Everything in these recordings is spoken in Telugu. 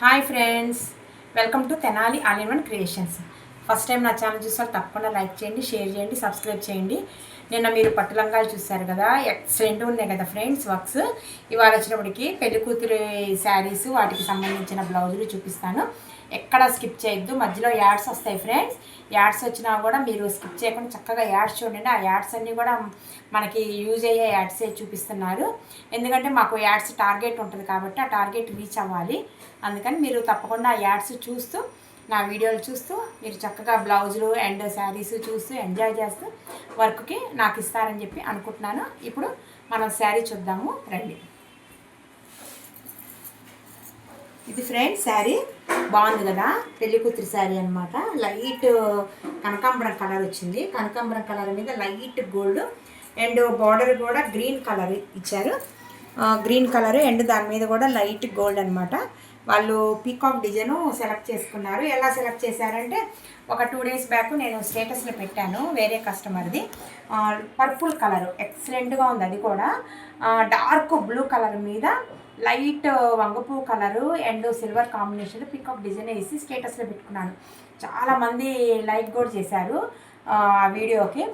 Hi friends welcome to Tenali all in one creations. First time నా ఛానల్ చూసారు తప్పకుండా లైక్ చేయండి షేర్ చేయండి సబ్స్క్రైబ్ చేయండి. నిన్న మీరు పట్టు లంగాలు చూసారు కదా ఎక్సలెంట్ ఉన్నాయి కదా ఫ్రెండ్స్ వర్క్స్. ఇవాళ వచ్చినప్పటికి పెళ్ళి కూతురి శారీస్ వాటికి సంబంధించిన బ్లౌజులు చూపిస్తాను. ఎక్కడ స్కిప్ చేయొద్దు. మధ్యలో యాడ్స్ వస్తాయి ఫ్రెండ్స్. యాడ్స్ వచ్చినా కూడా మీరు స్కిప్ చేయకుండా చక్కగా యాడ్స్ చూడండి. ఆ యాడ్స్ అన్నీ కూడా మనకి యూజ్ అయ్యే యాడ్సే చూపిస్తున్నారు. ఎందుకంటే మాకు యాడ్స్ టార్గెట్ ఉంటుంది కాబట్టి ఆ టార్గెట్ రీచ్ అవ్వాలి. అందుకని మీరు తప్పకుండా ఆ యాడ్స్ చూస్తూ నా వీడియోలు చూస్తూ మీరు చక్కగా బ్లౌజులు అండ్ శారీస్ చూస్తూ ఎంజాయ్ చేస్తూ వర్క్కి నాకు ఇస్తారని చెప్పి అనుకుంటున్నాను. ఇప్పుడు మనం శారీ చూద్దాము. రండి. ఇది ఫ్రెండ్స్ శారీ. బాగుంది కదా? పెళ్ళి కూతురు శారీ అనమాట లైట్ కనకాంబరం కలర్ వచ్చింది. కనకాంబరం కలర్ మీద లైట్ గోల్డ్ అండ్ బార్డర్ కూడా గ్రీన్ కలర్ ఇచ్చారు. గ్రీన్ కలర్ అండ్ దాని మీద కూడా లైట్ గోల్డ్ అనమాట వాళ్ళు పీకాక్ డిజైన్ సెలెక్ట్ చేసుకున్నారు. ఎలా సెలెక్ట్ చేశారంటే ఒక టూ డేస్ బ్యాక్ నేను స్టేటస్లో పెట్టాను వేరే కస్టమర్ది పర్పుల్ కలర్ ఎక్సలెంట్గా ఉంది అది కూడా. డార్క్ బ్లూ కలర్ మీద light వంగపూ colour and silver combination pickup design వేసి స్టేటస్లో పెట్టుకున్నాను. చాలామంది లైక్ కూడా చేశారు ఆ వీడియోకి.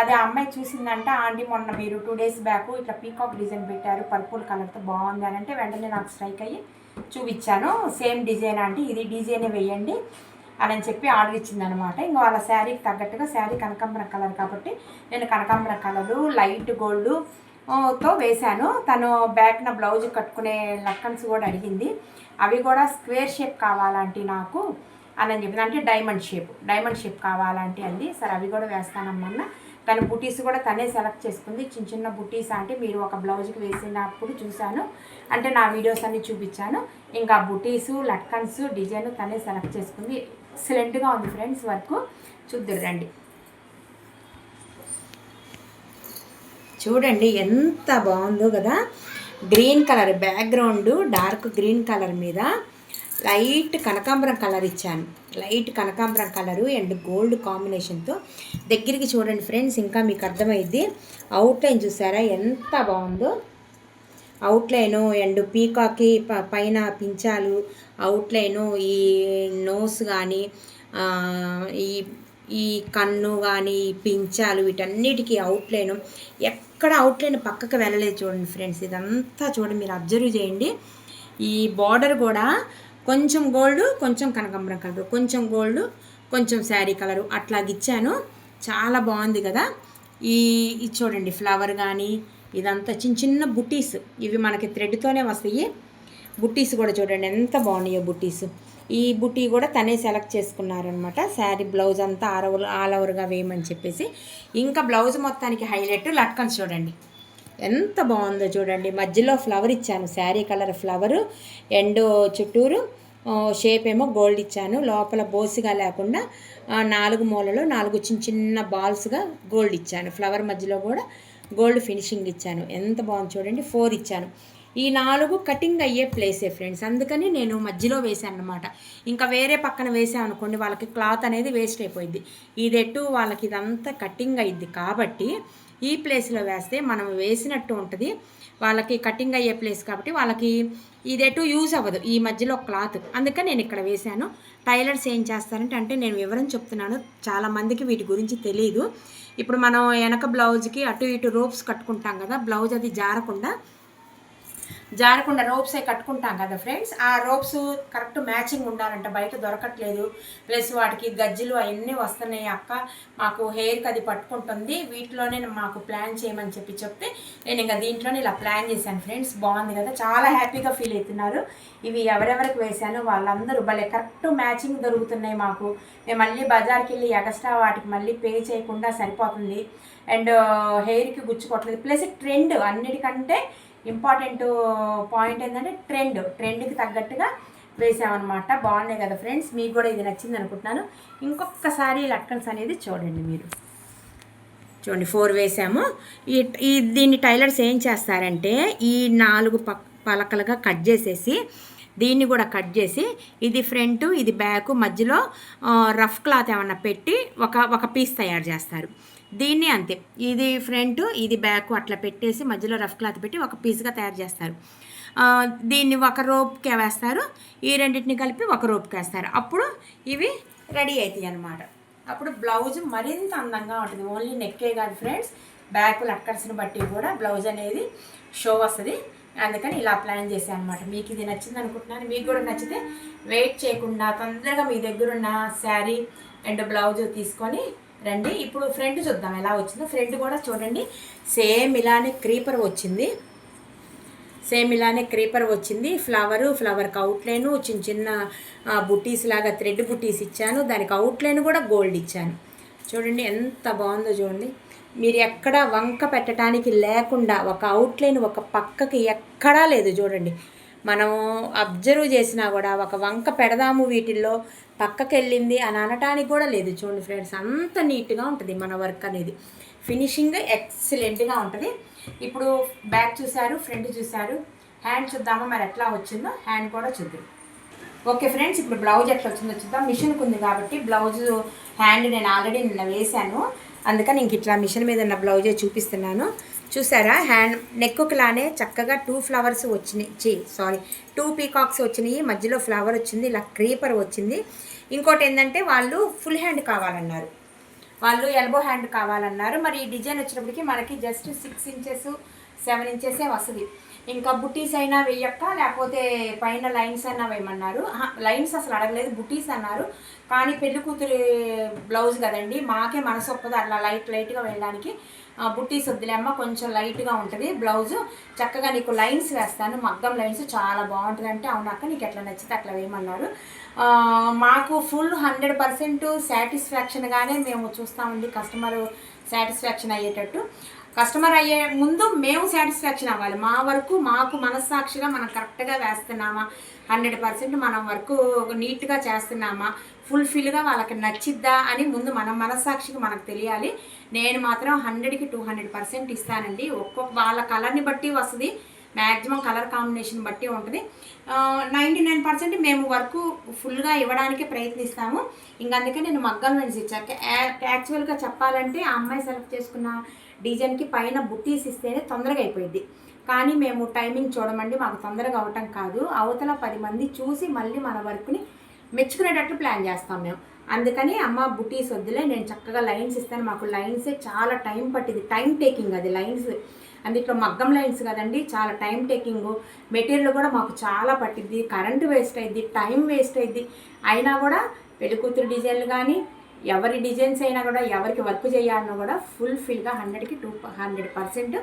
అదే అమ్మాయి చూసిందంటే ఆంటీ మొన్న మీరు టూ డేస్ బ్యాక్ ఇట్లా పీకాక్ డిజైన్ పెట్టారు పర్పుల్ కలర్తో బాగుంది అని అంటే వెంటనే నాకు స్ట్రైక్ అయ్యి చూపించాను. సేమ్ డిజైన్ అంటే ఇది డిజైనే వేయండి అని చెప్పి ఆర్డర్ ఇచ్చిందనమాట ఇంకా వాళ్ళ శారీకి తగ్గట్టుగా శారీ కనకాంబర కలర్ కాబట్టి నేను కనకాంబర కలరు లైట్ గోల్డ్తో వేశాను. తను బ్యాక్న బ్లౌజ్ కట్టుకునే లక్కన్స్ కూడా అడిగింది. అవి కూడా స్క్వేర్ షేప్ కావాలంటే నాకు అని చెప్పింది అంటే డైమండ్ షేప్ డైమండ్ షేప్ కావాలంటే అంది. సరే అవి కూడా వేస్తానమ్మన్నా. తన బుటీస్ కూడా తనే సెలెక్ట్ చేసుకుంది. చిన్న చిన్న బుటీస్ అంటే మీరు ఒక బ్లౌజ్కి వేసినప్పుడు చూశాను. అంటే నా వీడియోస్ అన్ని చూపించాను. ఇంకా బుటీసు లట్కన్స్ డిజైన్ తనే సెలెక్ట్ చేసుకుంది. ఎక్సలెంట్గా ఉంది ఫ్రెండ్స్ వర్క్. చూద్దురండి చూడండి ఎంత బాగుందో కదా. Green colour background dark green colour మీద. లైట్ కనకాంబరం కలర్ ఇచ్చాను. లైట్ కనకాంబరం కలరు అండ్ గోల్డ్ కాంబినేషన్తో దగ్గరికి చూడండి ఫ్రెండ్స్ ఇంకా మీకు అర్థమైద్ది. అవుట్లైన్ చూసారా? ఎంత బాగుందో. అవుట్లైను అండ్ పీకాకి ప పైన పించాలు అవుట్లైను ఈ నోస్ కానీ ఈ ఈ కన్ను కానీ ఈ పించాలు వీటన్నిటికీ అవుట్లైను ఎక్కడ అవుట్లైన్ పక్కకు వెళ్ళలేదు చూడండి ఫ్రెండ్స్. ఇదంతా చూడండి మీరు అబ్జర్వ్ చేయండి. ఈ బార్డర్ కూడా కొంచెం గోల్డ్ కొంచెం కనకాంబరం కలరు. కొంచెం గోల్డ్ కొంచెం శారీ కలరు. అట్లాగిచ్చాను చాలా బాగుంది కదా. ఈ ఇది చూడండి ఫ్లవర్ కానీ ఇదంతా చిన్న చిన్న బుట్టీస్ ఇవి మనకి థ్రెడ్తోనే వస్తాయి. బుట్టీస్ కూడా చూడండి ఎంత బాగున్నాయో బుట్టీస్ ఈ బుట్టీ కూడా తనే సెలెక్ట్ చేసుకున్నారనమాట శారీ బ్లౌజ్ అంతా ఆల్ ఆల్ ఓవర్గా వేయమని చెప్పేసి. ఇంకా బ్లౌజ్ మొత్తానికి హైలైట్ లట్కన్స్ చూడండి. ఎంత బాగుందో చూడండి. మధ్యలో ఫ్లవర్ ఇచ్చాను. శారీ కలర్ ఫ్లవరు ఎండ్ చుట్టూరు షేప్ ఏమో గోల్డ్ ఇచ్చాను. లోపల బోసిగా లేకుండా నాలుగు మూలలో నాలుగు చిన్న చిన్న బాల్స్గా గోల్డ్ ఇచ్చాను. ఫ్లవర్ మధ్యలో కూడా గోల్డ్ ఫినిషింగ్ ఇచ్చాను. ఎంత బాగుంది చూడండి. ఫోర్ ఇచ్చాను. ఈ నాలుగు కటింగ్ అయ్యే ప్లేసే ఫ్రెండ్స్ అందుకని నేను మధ్యలో వేసాను అనమాట ఇంకా వేరే పక్కన వేసాను అనుకోండి వాళ్ళకి క్లాత్ అనేది వేస్ట్ అయిపోయింది ఇది ఎటు వాళ్ళకి ఇదంతా కటింగ్ అయ్యిద్ది కాబట్టి ఈ ప్లేస్లో వేస్తే మనం వేసినట్టు ఉంటుంది. వాళ్ళకి కటింగ్ అయ్యే ప్లేస్ కాబట్టి వాళ్ళకి ఇదెటు యూజ్ అవ్వదు. ఈ మధ్యలో క్లాత్ అందుకని నేను ఇక్కడ వేశాను. టైలర్స్ ఏం చేస్తారంటే అంటే నేను వివరం చెప్తున్నాను. చాలామందికి వీటి గురించి తెలియదు ఇప్పుడు మనం వెనక బ్లౌజ్కి అటు ఇటు రోప్స్ కట్టుకుంటాం కదా బ్లౌజ్ అది జారకుండా జారకుండా రోప్స్ అవి కట్టుకుంటాం కదా ఫ్రెండ్స్. ఆ రోప్స్ కరెక్ట్ మ్యాచింగ్ ఉండాలంట బయట దొరకట్లేదు. ప్లస్ వాటికి గజ్జలు అవన్నీ వస్తున్నాయి అక్క. మాకు హెయిర్కి అది పట్టుకుంటుంది. వీటిలోనే మాకు ప్లాన్ చేయమని చెప్పి చెప్తే నేను ఇంకా దీంట్లోనే ఇలా ప్లాన్ చేశాను ఫ్రెండ్స్. బాగుంది కదా? చాలా హ్యాపీగా ఫీల్ అవుతున్నారు. ఇవి ఎవరెవరికి వేశాను వాళ్ళందరూ భలే కరెక్ట్ మ్యాచింగ్ దొరుకుతున్నాయి మాకు. మేము మళ్ళీ బజార్కి వెళ్ళి ఎగస్ట్రా వాటికి మళ్ళీ పే చేయకుండా సరిపోతుంది. అండ్ హెయిర్కి గుచ్చుకోవట్లేదు. ప్లస్ ట్రెండ్ అన్నిటికంటే ఇంపార్టెంట్ పాయింట్ ఏంటంటే ట్రెండ్ ట్రెండ్కి తగ్గట్టుగా వేసామన్నమాట. బాగున్నాయి కదా ఫ్రెండ్స్? మీకు కూడా ఇది నచ్చింది అనుకుంటున్నాను. ఇంకొకసారి లట్కన్స్ అనేది చూడండి మీరు. చూడండి ఫోర్ వేసాము. ఈ ఈ దీన్ని టైలర్స్ ఏం చేస్తారంటే ఈ నాలుగు పక్ పలకలుగా కట్ చేసేసి దీన్ని కూడా కట్ చేసి ఇది ఫ్రంట్ ఇది బ్యాక్ మధ్యలో రఫ్ క్లాత్ ఏమన్నా పెట్టి ఒక ఒక పీస్ తయారు చేస్తారు. దీన్ని అంతే. ఇది ఫ్రంట్ ఇది బ్యాక్ అట్లా పెట్టేసి మధ్యలో రఫ్ క్లాత్ పెట్టి ఒక పీస్గా తయారు చేస్తారు. దీన్ని ఒక రోప్కే వేస్తారు. ఈ రెండింటిని కలిపి ఒక రోప్కి వేస్తారు. అప్పుడు ఇవి రెడీ అవుతాయి అన్నమాట. అప్పుడు బ్లౌజ్ మరింత అందంగా ఉంటుంది. ఓన్లీ నెక్కే కాదు ఫ్రెండ్స్. బ్యాక్ లక్కర్స్ని బట్టి కూడా బ్లౌజ్ అనేది షో వస్తుంది. అందుకని ఇలా ప్లాన్ చేశాను అనమాట మీకు ఇది నచ్చింది అనుకుంటున్నాను. మీకు కూడా నచ్చితే వెయిట్ చేయకుండా తొందరగా మీ దగ్గర ఉన్న శారీ అండ్ బ్లౌజ్ తీసుకొని రండి. ఇప్పుడు ఫ్రంట్ చూద్దాం ఎలా వచ్చిందో. ఫ్రంట్ కూడా చూడండి. సేమ్ ఇలానే క్రీపర్ వచ్చింది. సేమ్ ఇలానే క్రీపర్ వచ్చింది. ఫ్లవరు ఫ్లవర్కి అవుట్లైను చిన్న చిన్న బుట్టీస్ లాగా థ్రెడ్ బుట్టీస్ ఇచ్చాను. దానికి అవుట్లైన్ కూడా గోల్డ్ ఇచ్చాను. చూడండి ఎంత బాగుందో చూడండి. మీరు ఎక్కడ వంక పెట్టడానికి లేకుండా ఒక అవుట్లైన్ ఒక పక్కకి ఎక్కడా లేదు చూడండి. మనం అబ్జర్వ్ చేసినా కూడా ఒక వంక పెడదాము వీటిల్లో పక్కకి వెళ్ళింది అని అనటానికి కూడా లేదు. చూడండి ఫ్రెండ్స్ అంత నీట్గా ఉంటుంది మన వర్క్ అనేది. ఫినిషింగ్ ఎక్సలెంట్గా ఉంటుంది. ఇప్పుడు బ్యాక్ చూశారు ఫ్రంట్ చూశారు. హ్యాండ్ చూద్దామా? మరి ఎట్లా వచ్చిందో హ్యాండ్ కూడా చూద్దాం. ఓకే ఫ్రెండ్స్ ఇప్పుడు బ్లౌజ్ ఎట్లా వచ్చిందో చూద్దాం. మిషన్కి ఉంది కాబట్టి బ్లౌజ్ హ్యాండ్ నేను ఆల్రెడీ నిన్న వేశాను. అందుకని ఇంక ఇట్లా మిషన్ మీద ఉన్న బ్లౌజే చూపిస్తున్నాను. చూసారా? హ్యాండ్ నెక్కులానే చక్కగా టూ ఫ్లవర్స్ వచ్చినాయి. చి సారీ టూ పీకాక్స్ వచ్చినాయి. మధ్యలో ఫ్లవర్ వచ్చింది ఇలా క్రీపర్ వచ్చింది. ఇంకోటి ఏంటంటే వాళ్ళు ఫుల్ హ్యాండ్ కావాలన్నారు. వాళ్ళు ఎల్బో హ్యాండ్ కావాలన్నారు. మరి ఈ డిజైన్ వచ్చినప్పటికి మనకి జస్ట్ సిక్స్ ఇంచెస్ సెవెన్ ఇంచెసే వస్తుంది. ఇంకా బుటీస్ అయినా వేయక్క లేకపోతే పైన లైన్స్ అయినా వేయమన్నారు. లైన్స్ అసలు అడగలేదు బుటీస్ అన్నారు. కానీ పెళ్ళి కూతురి బ్లౌజ్ కదండి మాకే మనసు ఒప్పదు అట్లా లైట్ లైట్గా వెళ్ళడానికి ఆ, బుట్టీస్ కొంచెం లైట్గా ఉంటుంది. బ్లౌజ్ చక్కగా నీకు లైన్స్ వేస్తాను. మగ్గం లైన్స్ చాలా బాగుంటుంది అంటే అవునాక నీకు ఎట్లా నచ్చితే అట్లా వేయమన్నారు. మాకు ఫుల్ హండ్రెడ్ పర్సెంట్ సాటిస్ఫాక్షన్గానే మేము చూస్తామండి కస్టమర్ సాటిస్ఫాక్షన్ అయ్యేటట్టు. కస్టమర్ అయ్యే ముందు మేము సాటిస్ఫాక్షన్ అవ్వాలి. మా వరకు మాకు మనస్సాక్షిగా మనం కరెక్ట్గా వేస్తున్నామా? హండ్రెడ్ పర్సెంట్ మనం వర్క్ నీట్గా చేస్తున్నామా? ఫుల్ఫిల్గా వాళ్ళకి నచ్చిద్దా అని ముందు మన మనస్సాక్షికి మనకు తెలియాలి. నేను మాత్రం హండ్రెడ్కి టూ హండ్రెడ్ పర్సెంట్ ఇస్తానండి. ఒక్కొక్క వాళ్ళ కలర్ని బట్టి వస్తుంది. మ్యాక్సిమం కలర్ కాంబినేషన్ బట్టి ఉంటుంది. నైంటీ నైన్ పర్సెంట్ మేము వర్క్ ఫుల్గా ఇవ్వడానికి ప్రయత్నిస్తాము. ఇంకా అందుకే నేను మగ్గం నుంచి ఇచ్చాక యాక్చువల్గా చెప్పాలంటే ఆ అమ్మాయి సెలెక్ట్ చేసుకున్న డిజైన్కి పైన బుట్టీస్ ఇస్తేనే తొందరగా అయిపోయింది కానీ మేము టైమింగ్ చూడమండి మాకు తొందరగా అవటం కాదు. అవతల పది మంది చూసి మళ్ళీ మన వర్క్ని మెచ్చుకునేటట్టు ప్లాన్ చేస్తాం మేము. అందుకని అమ్మ బుటీస్ వద్దులే నేను చక్కగా లైన్స్ ఇస్తాను. మాకు లైన్సే చాలా టైం పట్టింది. టైం టేకింగ్ అది లైన్స్. అందుట్లో మగ్గం లైన్స్ కదండి చాలా టైం టేకింగ్. మెటీరియల్ కూడా మాకు చాలా పట్టిద్ది. కరెంట్ వేస్ట్ అయింది టైం వేస్ట్ అయింది అయినా కూడా పెళ్ళికూతురు డిజైన్లు కానీ ఎవరి డిజైన్స్ అయినా కూడా ఎవరికి వర్క్ చేయాలన్నా కూడా ఫుల్ఫిల్గా హండ్రెడ్కి టూ హండ్రెడ్ పర్సెంట్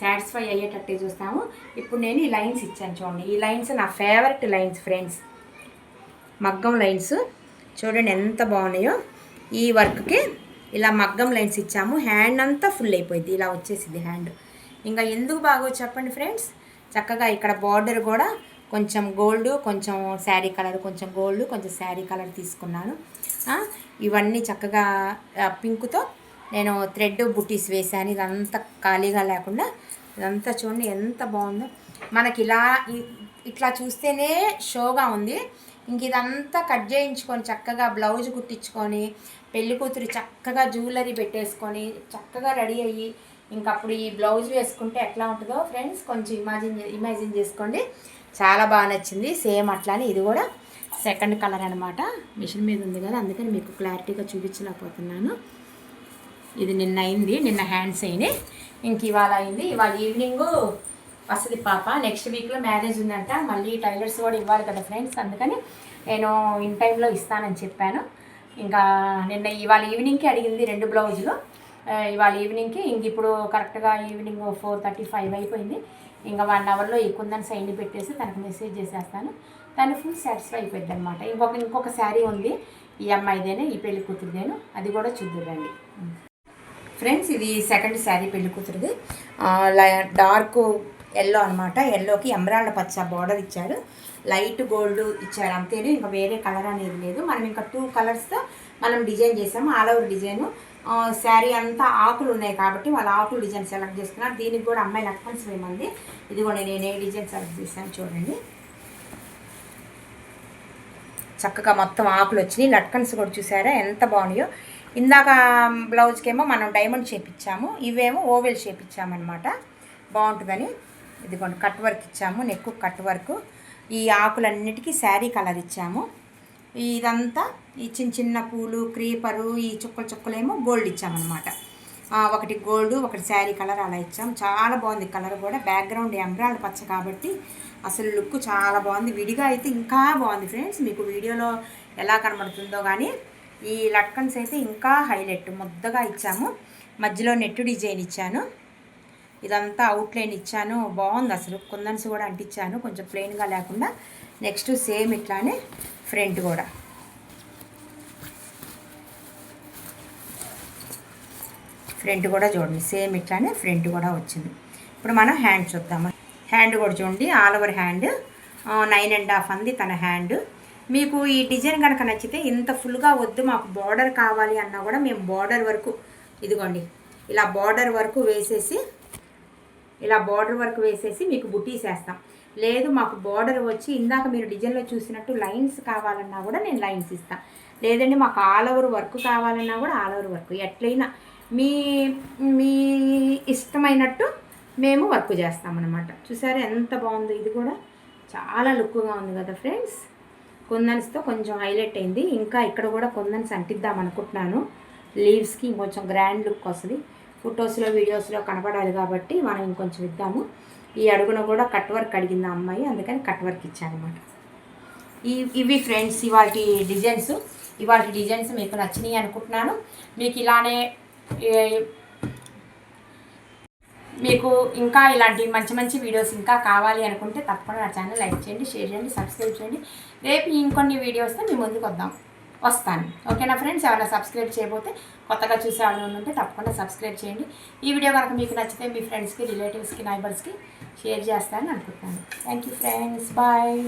సాటిస్ఫై అయ్యేటట్టే చూస్తాము. ఇప్పుడు నేను ఈ లైన్స్ ఇచ్చాను చూడండి. ఈ లైన్స్ నా ఫేవరెట్ లైన్స్ ఫ్రెండ్స్ మగ్గం లైన్స్. చూడండి ఎంత బాగున్నాయో. ఈ వర్క్కి ఇలా మగ్గం లైన్స్ ఇచ్చాము. హ్యాండ్ అంతా ఫుల్ అయిపోయింది. ఇలా వచ్చేసింది హ్యాండ్. ఇంకా ఎందుకు బాగో చెప్పండి ఫ్రెండ్స్. చక్కగా ఇక్కడ బార్డర్ కూడా కొంచెం గోల్డ్ కొంచెం శారీ కలర్ కొంచెం గోల్డ్ కొంచెం శారీ కలర్ తీసుకున్నాను. ఇవన్నీ చక్కగా పింక్తో నేను థ్రెడ్ బుటీస్ వేసాను ఇదంతా ఖాళీగా లేకుండా. ఇదంతా చూడండి ఎంత బాగుందో. మనకి ఇలా ఇట్లా చూస్తేనే షోగా ఉంది. ఇంక ఇదంతా కట్ చేయించుకొని చక్కగా బ్లౌజ్ కుట్టించుకొని పెళ్ళి కూతురు చక్కగా జ్యువెలరీ పెట్టేసుకొని చక్కగా రెడీ అయ్యి ఇంక అప్పుడు ఈ బ్లౌజ్ వేసుకుంటే ఎట్లా ఉంటుందో ఫ్రెండ్స్ కొంచెం ఇమాజిన్ ఇమాజిన్ చేసుకోండి. చాలా బాగా నచ్చింది. సేమ్ అట్లానే ఇది కూడా సెకండ్ కలర్ అనమాట మిషన్ మీద ఉంది కదా అందుకని మీకు క్లారిటీగా చూపించలేకపోతున్నాను. ఇది నిన్న అయింది నిన్న హ్యాండ్స్ అయినాయి. ఇంక ఇవాళ అయింది. ఇవాళ ఈవినింగు వస్తుంది పాప. నెక్స్ట్ వీక్లో మ్యారేజ్ ఉందంట. మళ్ళీ టైలర్స్ కూడా ఇవ్వాలి కదా ఫ్రెండ్స్ అందుకని నేను ఇన్ టైంలో ఇస్తానని చెప్పాను. ఇంకా నిన్న ఇవాళ ఈవినింగ్కి అడిగింది రెండు బ్లౌజులు ఇవాళ ఈవినింగ్కి ఇంక ఇప్పుడు కరెక్ట్గా ఈవినింగ్ ఫోర్ థర్టీ ఫైవ్ అయిపోయింది. ఇంకా వన్ అవర్లో ఈ సైన్ పెట్టేసి తనకు మెసేజ్ చేసేస్తాను. తను ఫుల్ సాటిస్ఫై అయిపోయింది అనమాట ఇంకొక ఇంకొక శారీ ఉంది. ఈ అమ్మాయిదేనే ఈ పెళ్ళి కూతురుదేను. అది కూడా చూద్దురండి ఫ్రెండ్స్ ఇది సెకండ్ శారీ పెళ్ళి కూతురుది. డార్క్ ఎల్లో అనమాట ఎల్లోకి ఎమరాల్డ్ పచ్చ బార్డర్ ఇచ్చారు. లైట్ గోల్డ్ ఇచ్చారు. అంతేనే. ఇంకా వేరే కలర్ అనేది లేదు. మనం ఇంకా టూ కలర్స్తో మనం డిజైన్ చేసాము. ఆల్ ఓవర్ డిజైను శారీ అంతా ఆకులు ఉన్నాయి కాబట్టి వాళ్ళ ఆకులు డిజైన్ సెలెక్ట్ చేసుకున్నారు దీనికి కూడా అమ్మాయి లక్ష్మణ్స్ వేయమంది ఇది కూడా నేను ఏ డిజైన్ సెలెక్ట్ చేశాను చూడండి. చక్కగా మొత్తం ఆకులు వచ్చినాయి. లట్కన్స్ కూడా చూసారా? ఎంత బాగున్నాయో. ఇందాక బ్లౌజ్కి ఏమో మనం డైమండ్ షేప్ ఇచ్చాము. ఇవేమో ఓవెల్ షేప్ ఇచ్చామన్నమాట. బాగుంటుందని. ఇదిగోండి కట్ వర్క్ ఇచ్చాము నెక్ కట్ వర్క్ ఈ ఆకులన్నిటికీ శారీ కలర్ ఇచ్చాము. ఇదంతా ఈ చిన్న చిన్న పూలు క్రీపరు ఈ చుక్కలు చుక్కలేమో గోల్డ్ ఇచ్చామన్నమాట. ఒకటి గోల్డ్ ఒకటి శారీ కలర్ అలా ఇచ్చాం చాలా బాగుంది కలర్ కూడా. బ్యాక్గ్రౌండ్ ఎంబ్రాయిడ్ పచ్చ కాబట్టి అసలు లుక్ చాలా బాగుంది. విడిగా అయితే ఇంకా బాగుంది ఫ్రెండ్స్ మీకు వీడియోలో ఎలా కనబడుతుందో కానీ ఈ లట్కన్స్ అయితే ఇంకా హైలైట్ ముద్దగా ఇచ్చాము. మధ్యలో నెట్ డిజైన్ ఇచ్చాను. ఇదంతా అవుట్లైన్ ఇచ్చాను. బాగుంది అసలు. కుందన్స్ కూడా అంటించాను. కొంచెం ప్లెయిన్గా లేకుండా నెక్స్ట్ సేమ్ ఇట్లానే ఫ్రంట్ కూడా. ఫ్రంట్ కూడా చూడండి. సేమ్ ఇట్లానే ఫ్రంట్ కూడా వచ్చింది. ఇప్పుడు మనం హ్యాండ్ చూద్దాము? హ్యాండ్ కూడా చూడండి. All over hand nine and half అంది తన హ్యాండ్ మీకు ఈ డిజైన్ కనుక నచ్చితే ఇంత ఫుల్గా వద్దు. మాకు బార్డర్ కావాలి అన్నా కూడా మేము బార్డర్ వరకు ఇదిగోండి ఇలా బార్డర్ వరకు వేసేసి ఇలా బార్డర్ వర్క్ వేసేసి మీకు బుటీస్ వేస్తాం. లేదు మాకు బార్డర్ వచ్చి ఇందాక మీరు డిజైన్లో చూసినట్టు లైన్స్ కావాలన్నా కూడా నేను లైన్స్ ఇస్తాను లేదండి మాకు ఆల్ ఓవర్ వర్క్ కావాలన్నా కూడా ఆల్ ఓవర్ వర్క్ ఎట్లయినా మీ మీ ఇష్టమైనట్టు మేము వర్క్ చేస్తామన్నమాట. చూసారా ఎంత బాగుందో ఇది కూడా? చాలా లుక్గా ఉంది కదా ఫ్రెండ్స్ కుందన్స్తో కొంచెం హైలైట్ అయింది. ఇంకా ఇక్కడ కూడా కుందన్స్ అంటిద్దాం అనుకుంటున్నాను. లీవ్స్కి ఇంకొంచెం గ్రాండ్ లుక్ వస్తుంది. ఫొటోస్లో వీడియోస్లో కనపడాలి కాబట్టి మనం ఇంకొంచెం ఇద్దాము. ఈ అడుగున కూడా కట్ వర్క్ అడిగింది అమ్మాయి అందుకని కట్ వర్క్ ఇచ్చాను అనమాట ఈ ఇవి ఫ్రెండ్స్ ఇవాటి డిజైన్స్ ఇవాటి డిజైన్స్ మీకు నచ్చినాయి అనుకుంటున్నాను. మీకు ఇలానే మీకు ఇంకా ఇలాంటి మంచి మంచి వీడియోస్ ఇంకా కావాలి అనుకుంటే తప్పకుండా నా ఛానల్ లైక్ చేయండి షేర్ చేయండి సబ్స్క్రైబ్ చేయండి. రేపు ఇంకొన్ని వీడియోస్తో మీ ముందుకు వద్దాం. వస్తాను. ఓకేనా ఫ్రెండ్స్? ఎవరైనా సబ్స్క్రైబ్ చేయకపోతే కొత్తగా చూసే వాళ్ళు ఉంటే తప్పకుండా సబ్స్క్రైబ్ చేయండి. ఈ వీడియో కనుక మీకు నచ్చితే మీ ఫ్రెండ్స్కి రిలేటివ్స్కి నైబర్స్కి షేర్ చేస్తానని అనుకుంటున్నాను. Thank you friends. బాయ్.